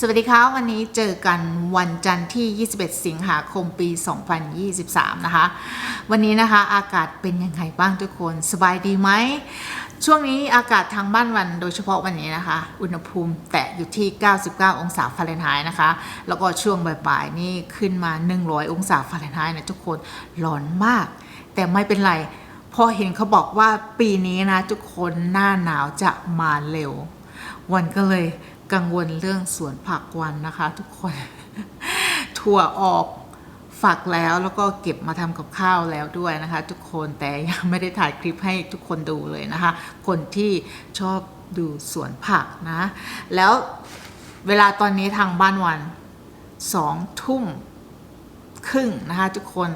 สวัสดีครับวันนี้เจอกันวันจันทร์ที่ 21 สิงหาคมปี 2023 นะคะ วันนี้นะคะอากาศเป็นยังไงบ้างทุกคนสบายดีไหม ช่วงนี้อากาศทางบ้านวันโดยเฉพาะวันนี้นะคะ อุณหภูมิแตะอยู่ที่ 99 องศาฟาเรนไฮต์นะคะ แล้วก็ช่วงบ่ายๆ นี่ขึ้นมา 100 องศาฟาเรนไฮต์นะทุกคนร้อนมาก แต่ไม่เป็นไรพอเห็นเขาบอกว่าปีนี้นะทุกคนหน้าหนาวจะมาเร็ว วันก็เลย กังวลเรื่องสวนผักวันนะคะ ทุกคน ถั่วออกฝักแล้วแล้วก็เก็บมาทำกับข้าวแล้วด้วยนะคะ ทุกคนแต่ยังไม่ได้ถ่ายคลิปให้ทุกคนดูเลยนะคะ คนที่ชอบดูสวนผักนะ แล้วเวลาตอนนี้ทางบ้านวันสองทุ่ม ครึ่งนะคะทุกคน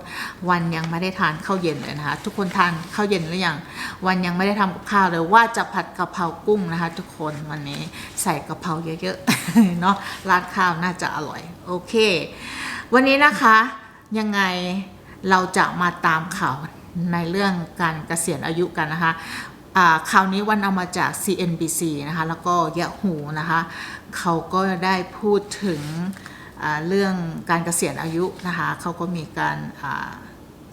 วันยังไม่ได้ทานข้าวเย็นเลยนะคะทุกคนทานข้าวเย็นหรือยังวันยังไม่ได้ทำกับข้าวเลยว่าจะผัดกะเพรากุ้งนะคะ ทุกคนวันนี้ใส่กะเพราเยอะๆเนาะราดข้าวน่าจะอร่อยโอเค วันนี้นะคะยังไงเราจะมาตามข่าวในเรื่องการเกษียณอายุกันนะคะอ่าข่าวนี้วันเอามาจาก CNBC นะคะ แล้วก็ Yahoo นะคะ เขาก็ได้พูดถึง เรื่องการเกษียณอายุนะคะเขาก็มีการ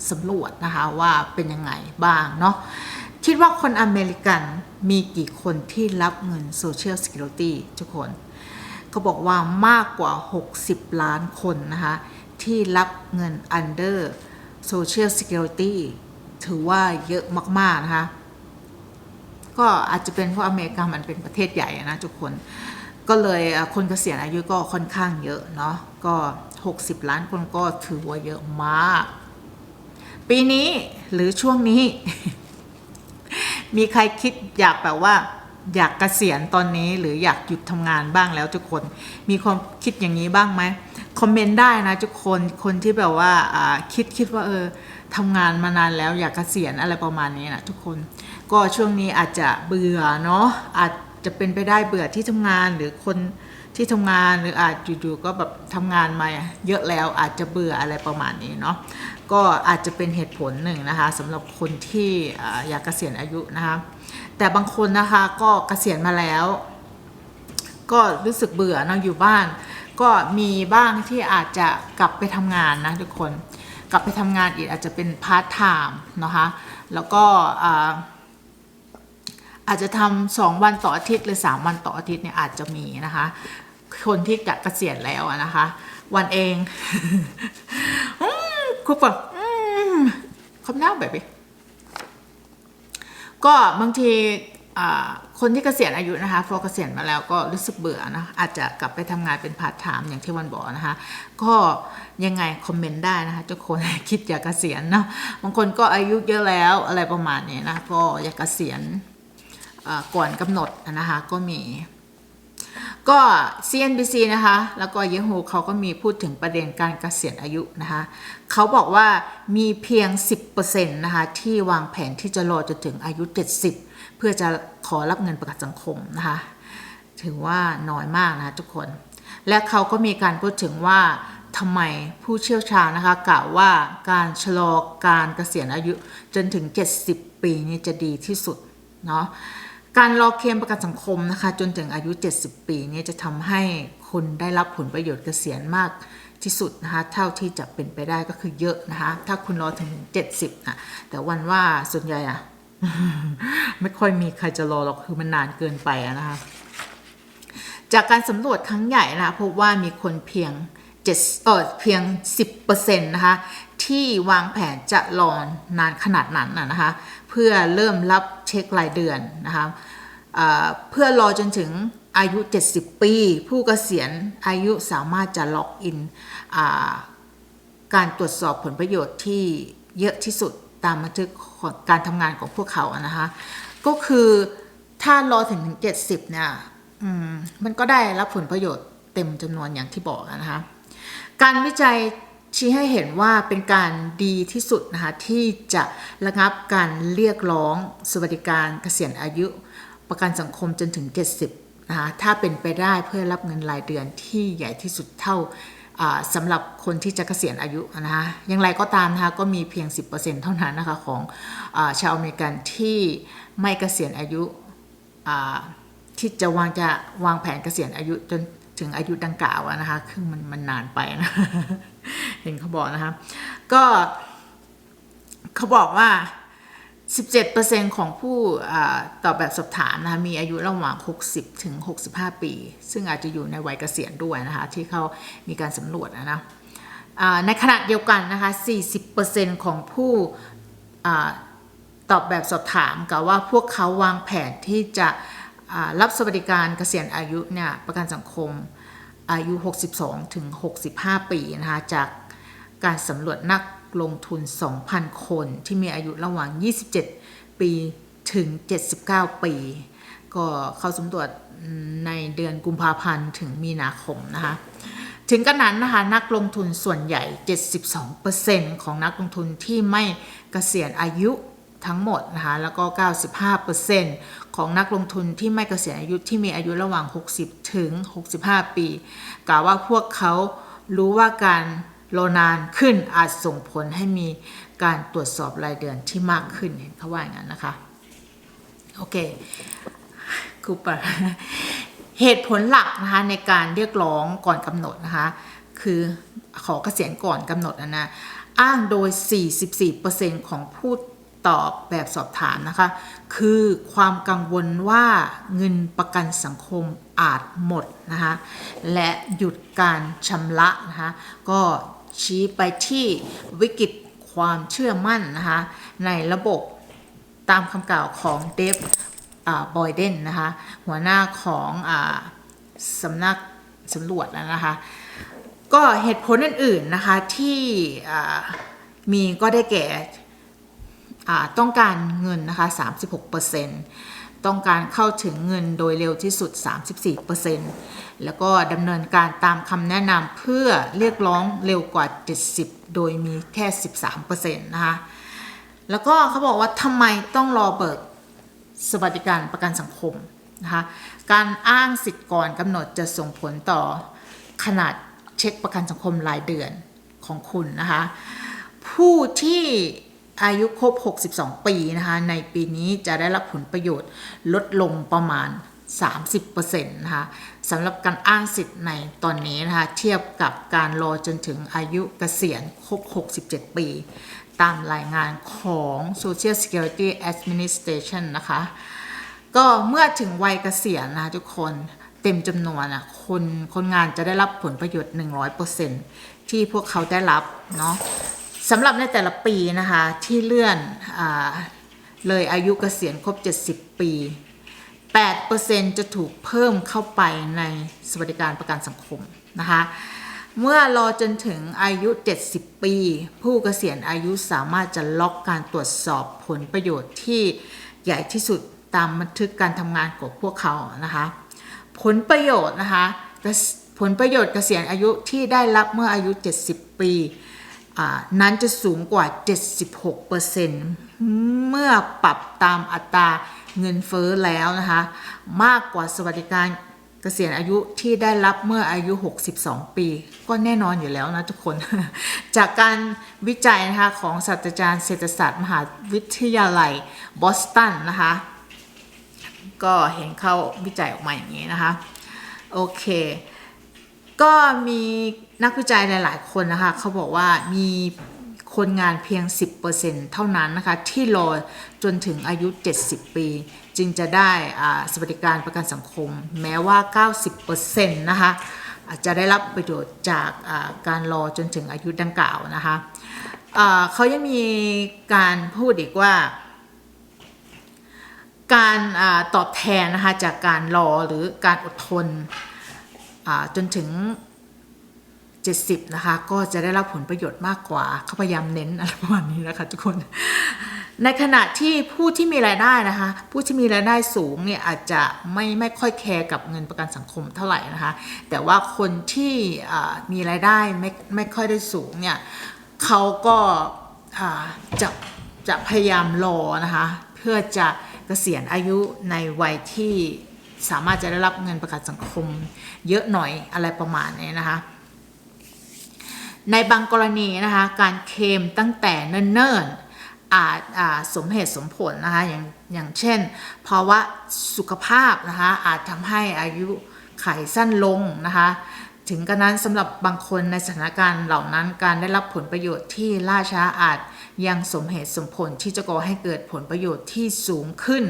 สำรวจนะคะว่าเป็นยังไงบ้างเนาะคิดว่าคนอเมริกันมีกี่คนที่รับเงิน Social Security ทุกคนเขาบอกว่ามากกว่า 60 ล้านคนนะคะที่รับเงิน under Social Security ถือว่าเยอะมาก ๆ นะคะ ก็อาจจะเป็นเพราะอเมริกามันเป็นประเทศใหญ่นะทุกคน ก็เลยคนเกษียณอายุก็ค่อนข้างเยอะเนาะก็ 60 ล้านคนก็ถือว่าเยอะมาก ปีนี้หรือช่วงนี้ มีใครคิดอยากแบบว่า อยากเกษียณตอนนี้หรืออยากหยุดทำงานบ้างแล้วทุกคน มีความคิดอย่างนี้บ้างไหมคอมเมนต์ได้นะทุกคนคนที่แบบว่าอ่าคิดคิดว่าเออทำงานมานานแล้วอยากเกษียณอะไรประมาณนี้นะทุกคน ก็ช่วงนี้อาจจะเบื่อเนาะอาจ จะเป็นไปได้เบื่อที่ทำงานหรือคนที่ทำงานหรืออาจอยู่ๆก็แบบทำงานมาเยอะแล้วอาจจะเบื่ออะไรประมาณนี้เนาะก็อาจจะเป็นเหตุผลหนึ่งนะคะสำหรับคนที่อ่าอยากเกษียณอายุนะคะแต่บางคนนะคะก็เกษียณมาแล้ว ก็รู้สึกเบื่อเนาะอยู่บ้าน ก็มีบ้างที่อาจจะกลับไปทำงานนะทุกคน กลับไปทำงานอีกอาจจะเป็นพาร์ทไทม์นะคะแล้วก็ อาจจะทำสองวันต่ออาทิตย์หรือสามวันต่ออาทิตย์เนี่ยอาจจะมีนะคะ คนที่จะเกษียณแล้วนะคะ วันเองครูปะอืมคำหน้าแบบนี้ก็บางทีคนที่เกษียณอายุนะคะพอเกษียณมาแล้วก็รู้สึกเบื่อนะอาจจะกลับไปทำงานเป็นพาร์ทไทม์อย่างที่วันบอกนะคะ ก็ยังไงคอมเมนต์ได้นะคะทุกคนคิดอยากเกษียณเนาะบางคนก็อายุเยอะแล้วอะไรประมาณนี้นะก็อยากเกษียณ ก่อนกำหนดนะคะก็มี ก็ CNBC นะคะ แล้วก็ Yahoo เขาก็มีพูดถึงประเด็นการเกษียณอายุนะคะเขาบอกว่ามีเพียง 10%นะคะที่วางแผนที่จะรอจนถึงอายุ 70 เพื่อจะขอรับเงินประกันสังคมนะคะถือว่าน้อยมากนะคะทุกคน และเขาก็มีการพูดถึงว่าทำไมผู้เชี่ยวชาญนะคะกล่าวว่าการชะลอการเกษียณอายุจนถึง 70 ปีนี้จะดีที่สุดเนาะ การรอเคลมประกันสังคมนะคะ จนถึงอายุ 70 ปีนี้จะทำให้คุณได้รับผลประโยชน์เกษียณมากที่สุดนะคะเท่าที่จะเป็นไปได้ก็คือเยอะนะคะ ถ้าคุณรอถึง 70นะแต่วันว่าส่วนใหญ่อะไม่ค่อยมีใครจะรอหรอกคือมันนานเกินไปนะคะ จากการสำรวจครั้งใหญ่นะคะพบว่ามีคนเพียงเจ็ดเออเพียง 10%นะคะ ที่วางแผนจะรอนานขนาดนั้นนะคะ เพื่อเริ่มรับเช็ครายเดือนนะคะเพื่อรอจนถึงอายุ 70 ปี ผู้เกษียณอายุสามารถจะล็อกอินการตรวจสอบผลประโยชน์ที่เยอะที่สุดตามบันทึกของการทำงานของพวกเขาอะนะคะ ก็คือถ้ารอถึงถึง 70 เนี่ยมมันก็ได้รับผลประโยชน์เต็มจำนวนอย่างที่บอกนะคะ การวิจัย ชี้ให้เห็นว่าเป็นการดีที่สุดนะคะที่จะระงับการเรียกร้องสวัสดิการเกษียณอายุ ประกันสังคมจนถึง 70นะคะถ้าเป็นไปได้เพื่อรับเงินรายเดือนที่ใหญ่ที่สุดเท่าสำหรับคนที่จะเกษียณอายุนะคะอย่างไรก็ตามนะคะก็มีเพียง 10%เท่านั้นนะคะของอาชาวอเมริกันที่ไม่เกษียณอายุอ่าที่จะวางจะวางแผนเกษียณอายุจน ถึงอายุดังกล่าวนะคะคือมันมันนานไปนะเห็นเขาบอกนะคะก็เขาบอกว่า 17%ของผู้ตอบแบบสอบถามนะคะมีอายุระหว่าง 60 ถึง 65 ปี ซึ่งอาจจะอยู่ในวัยเกษียณด้วยนะคะ ที่เขามีการสำรวจนะนะในขณะเดียวกันนะคะ 40%ของผู้ตอบแบบสอบถามกับว่าพวกเขาวางแผนที่จะ รับสวัสดิการเกษียณอายุเนี่ยประกันสังคมอายุ 62 ถึง 65 ปีนะคะจากการสำรวจนักลงทุน 2,000 คนที่มีอายุระหว่าง 27 ปีถึง 79 ปี ก็เข้าสำรวจในเดือนกุมภาพันธ์ถึงมีนาคมนะคะถึงกระนั้นนะคะนักลงทุนส่วนใหญ่ 72%ของนักลงทุนที่ไม่เกษียณอายุ ทั้งหมดนะคะแล้วก็ 95%ของนักลงทุนที่ไม่เกษียณอายุที่มีอายุระหว่าง 60 ถึง 65 ปี กล่าวว่าพวกเขารู้ว่าการรอนานขึ้นอาจส่งผลให้มีการตรวจสอบรายเดือนที่มากขึ้นเห็นเขาว่าอย่างนั้นนะคะ โอเคคูปะเหตุผลหลักนะคะในการเรียกร้องก่อนกำหนดนะคะคือขอเกษียณก่อนกำหนดนะนะอ้างโดย 44%ของผู้ ตอบแบบสอบถามนะคะ คือความกังวลว่าเงินประกันสังคมอาจหมดนะคะและหยุดการชำระนะคะก็ชี้ไปที่วิกฤตความเชื่อมั่นนะคะในระบบตามคำกล่าวของเดฟบอยเดนนะคะหัวหน้าของอสำนักสำรวจนะคะก็เหตุผลอื่นๆนะคะที่มีก็ได้แก่ ต้องการเงินนะคะ 36%ต้องการเข้าถึงเงินโดยเร็วที่สุด 34%แล้วก็ดำเนินการตามคำแนะนำเพื่อเรียกร้องเร็วกว่า 70 โดยมีแค่ 13%นะคะ แล้วก็เขาบอกว่าทำไมต้องรอเบิกสวัสดิการประกันสังคมนะคะการอ้างสิทธิ์ก่อนกำหนดจะส่งผลต่อขนาดเช็คประกันสังคมรายเดือนของคุณนะคะ ผู้ที่ อายุครบ 62 ปีนะคะ ในปีนี้จะได้รับผลประโยชน์ลดลงประมาณ 30%นะคะสำหรับการอ้างสิทธิ์ในตอนนี้นะคะ เทียบกับการรอจนถึงอายุเกษียณครบ 67 ปี ตามรายงานของ Social Security Administration นะคะ ก็เมื่อถึงวัยเกษียณนะคะทุกคนเต็มจำนวนอะคนคนงานจะได้รับผลประโยชน์ 100%ที่พวกเขาได้รับเนาะ สำหรับในแต่ละปีนะคะที่เลื่อนอเลยอายุเกษียณครบ 70 ปี 8%จะถูกเพิ่มเข้าไปในสวัสดิการประกันสังคมนะคะเมื่อรอจนถึงอายุ 70 ปี ผู้เกษียณอายุสามารถจะล็อกการตรวจสอบผลประโยชน์ที่ใหญ่ที่สุดตามบันทึกการทำงานของพวกเขานะคะ ผลประโยชน์นะคะผลประโยชน์เกษียณอายุที่ได้รับเมื่ออายุ 70 ปี นั้นจะสูงกว่า 76%เมื่อปรับตามอัตราเงินเฟ้อแล้วนะคะ มากกว่าสวัสดิการเกษียณอายุที่ได้รับเมื่ออายุ 62 ปี ก็แน่นอนอยู่แล้วนะทุกคน จากการวิจัยนะคะของศาสตราจารย์เศรษฐศาสตร์มหาวิทยาลัยบอสตันนะคะ ก็เห็นเข้าวิจัยออกมาอย่างนี้นะคะ โอเค ก็มี นักวิจัยหลาย ๆ คนนะคะเขาบอกว่ามีคนงานเพียง 10%เท่านั้นนะคะที่รอจนถึงอายุ 70 ปี จึงจะได้สวัสดิการประกันสังคม แม้ว่า 90%นะคะอาจจะได้รับประโยชน์จากการรอจนถึงอายุดังกล่าวนะคะเขายังมีการพูดอีกว่า การอตอบแทนนะคะจากการรอหรือการอดทนจนถึง 70 นะคะ ก็จะได้รับผลประโยชน์มากกว่าเขาพยายามเน้นอะไรประมาณนี้นะคะ ทุกคน ในขณะที่ผู้ที่มีรายได้นะคะ ผู้ที่มีรายได้สูงเนี่ยอาจจะไม่ไม่ค่อยแคร์กับเงินประกันสังคมเท่าไหร่นะคะ แต่ว่าคนที่มีรายได้ไม่ไม่ค่อยได้สูงเนี่ยเขาก็จะจะพยายามรอนะคะ เพื่อจะเกษียณอายุในวัยที่สามารถจะได้รับเงินประกันสังคมเยอะหน่อยอะไรประมาณนี้นะคะ ในบางกรณีนะคะการเคลมตั้งแต่เนิ่นๆอาจสมเหตุสมผลนะคะอย่างอย่างเช่นภาวะสุขภาพนะคะอาจทำให้อายุไขสั้นลงนะคะถึงกระนั้นสำหรับบางคนในสถานการณ์เหล่านั้นการได้รับผลประโยชน์ที่ล่าช้าอาจ ยังสมเหตุสมผลที่จะก่อให้เกิดผลประโยชน์ที่สูงขึ้น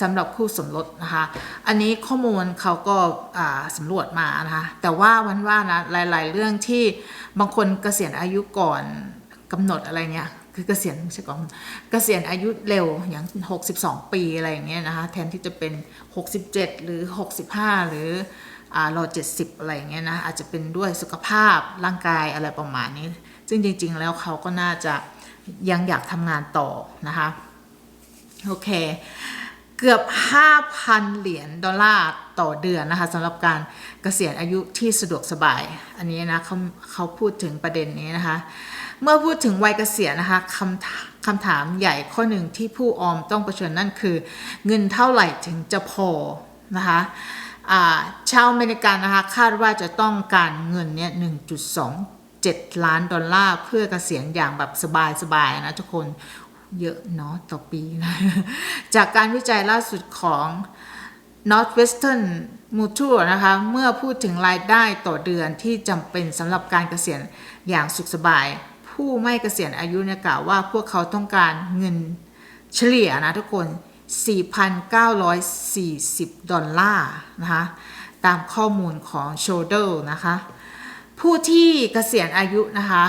สำหรับคู่สมรสนะคะ อันนี้ข้อมูลเขาก็อ่าสำรวจมานะคะ แต่ว่าวันว่านะหลาย ๆ เรื่องที่บางคนเกษียณอายุก่อนกำหนดอะไรเงี้ยคือเกษียณใช่ก่อนเกษียณอายุเร็วอย่าง 62 ปีอะไรอย่างเงี้ยนะคะ แทนที่จะเป็น 67 หรือ 65 หรืออ่ารอ70อะไรอย่างเงี้ยนะอาจจะเป็นด้วยสุขภาพร่างกายอะไรประมาณนี้ ซึ่งจริง ๆ แล้วเขาก็น่าจะ ยังอยากทำงานต่อนะคะ โอเค เกือบ 5,000 เหรียญดอลลาร์ต่อเดือนนะคะสำหรับการเกษียณอายุที่สะดวกสบาย อันนี้นะเขาเขาพูดถึงประเด็นนี้นะคะ เมื่อพูดถึงวัยเกษียณนะคะคำถคำถามใหญ่ข้อหนึ่งที่ผู้ออมต้องเผชิญนั่นคือ เงินเท่าไหร่ถึงจะพอนะคะาชาวอเมริกันนะคะคาดว่าจะต้องการเงินเนี่ย 7 ล้านดอลลาร์เพื่อเกษียณอย่างแบบสบายๆนะทุกคนเยอะเนาะต่อปีนะจากการวิจัยล่าสุดของ Northwestern Mutual นะคะเมื่อพูดถึงรายได้ต่อเดือนที่จำเป็นสำหรับการเกษียณอย่างสุขสบาย ผู้ไม่เกษียณอายุเนี่ยกล่าวว่าพวกเขาต้องการเงินเฉลี่ยนะทุกคน 4,940 ดอลลาร์นะคะตามข้อมูลของ Shoulder นะคะ ผู้ที่เกษียณอายุนะคะ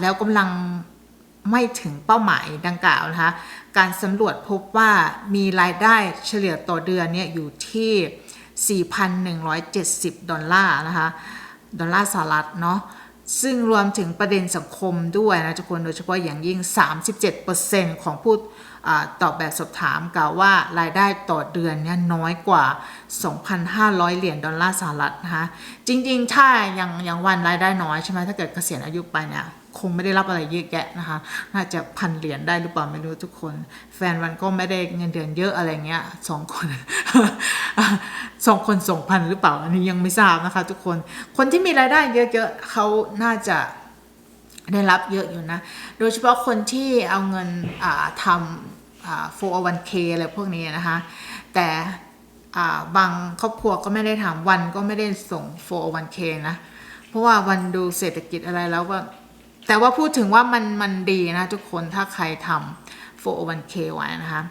แล้วกำลังไม่ถึงเป้าหมายดังกล่าวนะคะ การสำรวจพบว่ามีรายได้เฉลี่ยต่อเดือนเนี่ยอยู่ที่ 4,170 ดอลลาร์นะคะ ดอลลาร์สหรัฐเนาะ ซึ่งรวมถึงประเด็นสังคมด้วยนะทุกคน โดยเฉพาะอย่างยิ่ง 37%ของผู้ ตอบแบบสอบถามกล่าวว่ารายได้ต่อเดือนเนี่ยน้อยกว่า 2,500 เหรียญดอลลาร์สหรัฐนะคะจริงๆ ถ้าอย่างอย่างวันรายได้น้อยใช่ไหมถ้าเกิดเกษียณอายุไปเนี่ยคงไม่ได้รับอะไรเยอะแยะนะคะ น่าจะพันเหรียญได้หรือเปล่าไม่รู้ทุกคน แฟนวันก็ไม่ได้เงินเดือนเยอะอะไรเงี้ยสองคนสองคนส่งพันหรือเปล่า อันนี้ยังไม่ทราบนะคะ ทุกคน คนที่มีรายได้เยอะๆเขาน่าจะได้รับเยอะอยู่นะ โดยเฉพาะคนที่เอาเงินทำ 401k อะไรพวกนี้นะคะ แต่บางครอบครัวก็ไม่ได้ทำวันก็ไม่ได้ส่ง 401k นะ เพราะว่าวันดูเศรษฐกิจอะไรแล้วก็แต่ว่าพูดถึงว่ามันมันดีนะทุกคนถ้าใครทำ 401k ไว้นะคะ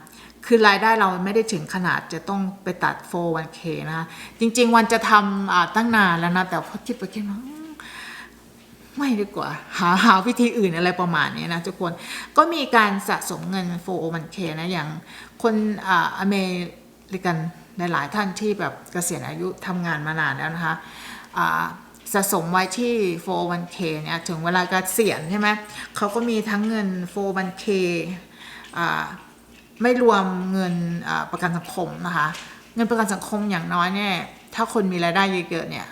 คือรายได้เราไม่ได้ถึงขนาดจะต้องไปตัด 401k นะคะ จริง ๆ วันจะทำตั้งนานแล้วนะ แต่พอคิดไปคิดมา ไม่ดีกว่า หาหาวิธีอื่นอะไรประมาณนี้นะทุกคนก็มีการสะสมเงิน 401k นะอย่างคนออเมริกันหลาย ๆ ท่านที่แบบเกษียณอายุทำงานมานานแล้วนะคะสะสมไว้ที่ 401k เนี่ยถึงเวลาเกษียณใช่ไหมเขาก็มีทั้งเงิน 401k ไม่รวมเงินประกันสังคมนะคะ เงินประกันสังคมอย่างน้อยเนี่ยถ้าคนมีรายได้เยอะ ๆ เนี่ย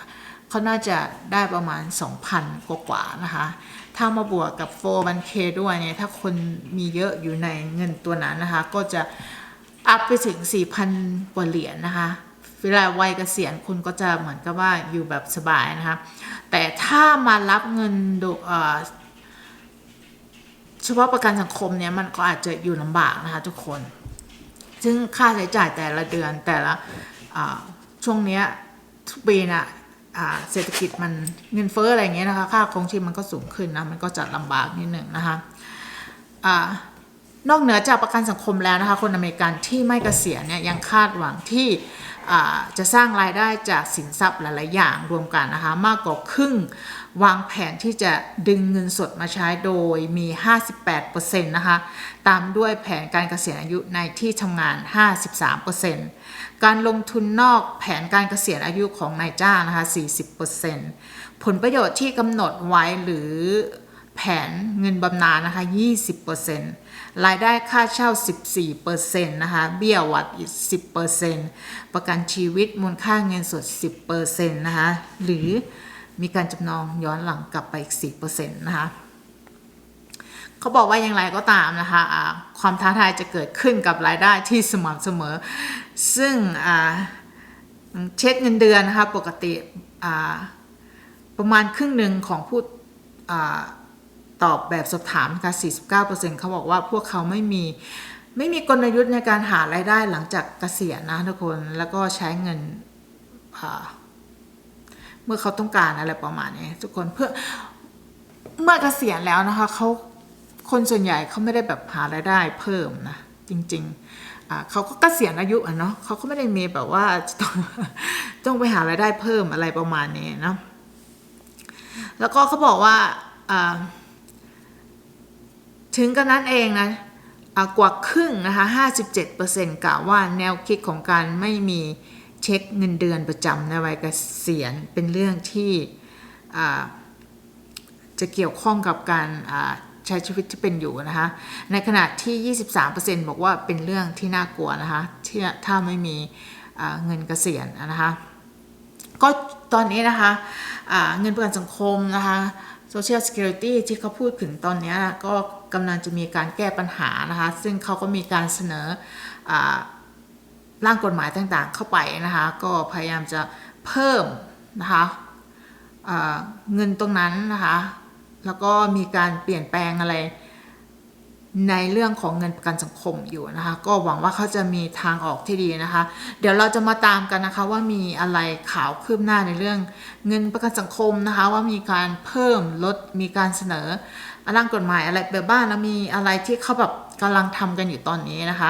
เขาน่าจะได้ประมาณ 2,000 กว่าๆนะคะ ถ้ามาบวกกับ 401k ด้วยเนี่ย ถ้าคนมีเยอะอยู่ในเงินตัวนั้นนะคะ ก็จะอัพไปถึง 4,000 กว่าเหรียญนะคะ เวลาวัยเกษียณคุณก็จะเหมือนกับว่าอยู่แบบสบายนะคะ แต่ถ้ามารับเงินโดเอ่อเฉพาะประกันสังคมเนี่ย มันก็อาจจะอยู่ลำบากนะคะทุกคน ซึ่งค่าใช้จ่ายแต่ละเดือนแต่ละช่วงเนี้ยทุกปีน่ะอ่า เศรษฐกิจมันเงินเฟ้ออะไรอย่างเงี้ยนะคะค่าครองชีพมันก็สูงขึ้นนะมันก็จะลำบากนิดหนึ่งนะคะอ่านอกเหนือจากประกันสังคมแล้วนะคะคนอเมริกันที่ไม่เกษียณเนี่ยยังคาดหวังที่จะสร้างรายได้จากสินทรัพย์หลาย ๆ อย่างรวมกันนะคะมากกว่าครึ่งวางแผนที่จะดึงเงินสดมาใช้โดยมี 58%นะคะตามด้วยแผนการเกษียณอายุในที่ทำงาน 53% การลงทุนนอกแผนการเกษียณอายุของนายจ้างนะคะ 40%ผลประโยชน์ที่กำหนดไว้หรือแผนเงินบำนาญนะคะ 20%รายได้ค่าเช่า 14%นะคะ เบี้ยวัดอีก 10%ประกันชีวิตมูลค่าเงินสด 10%นะคะ หรือมีการจำนองย้อนหลังกลับไปอีก 4%นะคะ เขาบอกว่าอย่างไรก็ตามนะคะความท้าทายจะเกิดขึ้นกับรายได้ที่สม่ำเสมอ ซึ่งเช็คเงินเดือนนะคะปกติประมาณครึ่งหนึ่งของผู้ตอบแบบสอบถามนะคะ49%เขาบอกว่าพวกเขาไม่มีไม่มีกลยุทธ์ในการหารายได้หลังจากเกษียณนะทุกคนแล้วก็ใช้เงินเมื่อเขาต้องการอะไรประมาณนี้ทุกคนเพื่อเมื่อเกษียณแล้วนะคะเขา คนส่วนใหญ่เขาไม่ได้แบบหารายได้เพิ่มนะจริงๆเขาก็เกษียณอายุอะเนาะเขาก็ไม่ได้มีแบบว่าต้องต้องไปหารายได้เพิ่มอะไรประมาณนี้เนาะแล้วก็เขาบอกว่าถึงกันนั้นเองนะกว่าครึ่งนะคะ 57%กล่าวว่าแนวคิดของการไม่มีเช็คเงินเดือนประจำในวัยเกษียณเป็นเรื่องที่จะเกี่ยวข้องกับการ ใช้ชีวิตที่เป็นอยู่นะคะ ในขณะที่ 23%บอกว่าเป็นเรื่องที่น่ากลัวนะคะที่ถ้าไม่มีเงินเกษียณนะคะ ก็ตอนนี้นะคะเงินประกันสังคมนะคะ Social Security ที่เขาพูดถึงตอนนี้นะก็กำลังจะมีการแก้ปัญหานะคะ ซึ่งเขาก็มีการเสนออร่างกฎหมายต่างๆเข้าไปนะคะ ก็พยายามจะเพิ่มนะคะเงินตรงนั้นนะคะ แล้วก็มีการเปลี่ยนแปลงอะไร ในเรื่องของเงินประกันสังคมอยู่นะคะ ก็หวังว่าเขาจะมีทางออกที่ดีนะคะ เดี๋ยวเราจะมาตามกันนะคะ ว่ามีอะไรข่าวคืบหน้าในเรื่องเงินประกันสังคมนะคะ ว่ามีการเพิ่มลดมีการเสนอร่างกฎหมายอะไรแบบบ้างแล้วมีอะไรที่เขาแบบกำลังทำกันอยู่ตอนนี้นะคะ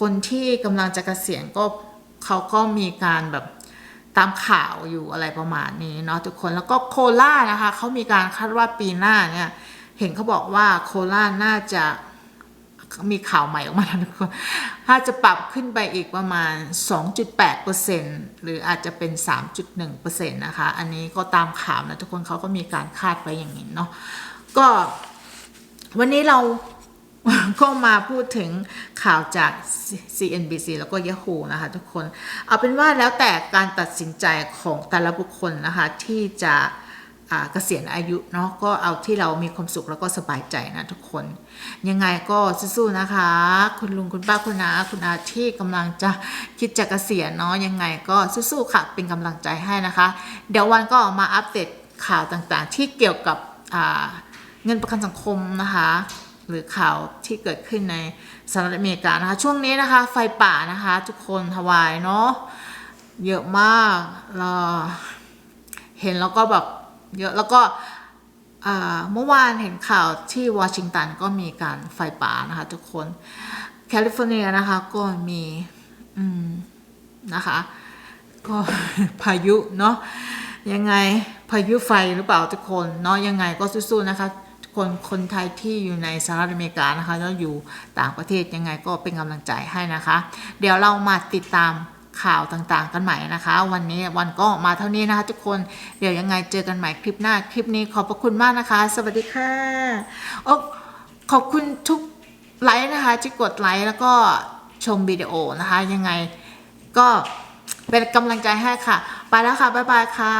คนที่กำลังจะเกษียณก็เขาก็มีการแบบ ตามข่าวอยู่อะไรประมาณนี้เนาะทุกคนแล้วก็โครานะคะเขามีการคาดว่าปีหน้าเนี่ย เห็นเขาบอกว่าโคราน่าจะมีข่าวใหม่ออกมาแล้วทุกคนถ้าจะปรับขึ้นไปอีกประมาณ 2.8%หรืออาจจะเป็น 3.1%นะคะ อันนี้ก็ตามข่าวนะทุกคนเขาก็มีการคาดไว้อย่างนี้เนาะก็วันนี้เรา ก็มาพูดถึงข่าวจาก CNBC แล้วก็ Yahoo นะคะทุกคน เอาเป็นว่าแล้วแต่การตัดสินใจของแต่ละบุคคลนะคะที่จะเกษียณอายุเนาะก็เอาที่เรามีความสุขแล้วก็สบายใจนะทุกคน ยังไงก็สู้ๆนะคะ คุณลุงคุณป้าคุณนาคุณอาที่กำลังจะคิดจะเกษียณเนาะยังไงก็สู้ๆค่ะเป็นกำลังใจให้นะคะ เดี๋ยววันก็มาอัปเดตข่าวต่างๆ ที่เกี่ยวกับเงินประกันสังคมนะคะ หรือข่าวที่เกิดขึ้นในสหรัฐอเมริกานะคะช่วงนี้นะคะ ไฟป่านะคะ ทุกคนฮาวายเนาะเยอะมากเราเห็นแล้วก็แบบเยอะแล้วก็เมื่อวานเห็นข่าวที่วอชิงตันก็มีการไฟป่านะคะทุกคนแคลิฟอร์เนียนะคะก็มีอืมนะคะ ก็พายุเนาะยังไงพายุไฟหรือเปล่าทุกคนเนาะยังไงก็สู้ๆนะคะ คนคนไทยที่อยู่ในสหรัฐอเมริกานะคะแล้วอยู่ต่างประเทศยังไงก็เป็นกำลังใจให้นะคะ เดี๋ยวเรามาติดตามข่าวต่างๆ กันใหม่นะคะ วันนี้วันก็มาเท่านี้นะคะ ทุกคนเดี๋ยวยังไงเจอกันใหม่คลิปหน้าคลิปนี้ขอบพระคุณมากนะคะ สวัสดีค่ะโอ้ขอบคุณทุกไลค์นะคะที่กดไลค์แล้วก็ชมวิดีโอนะคะ ยังไงก็เป็นกำลังใจให้ค่ะ ไปแล้วค่ะ บ๊ายบายค่ะ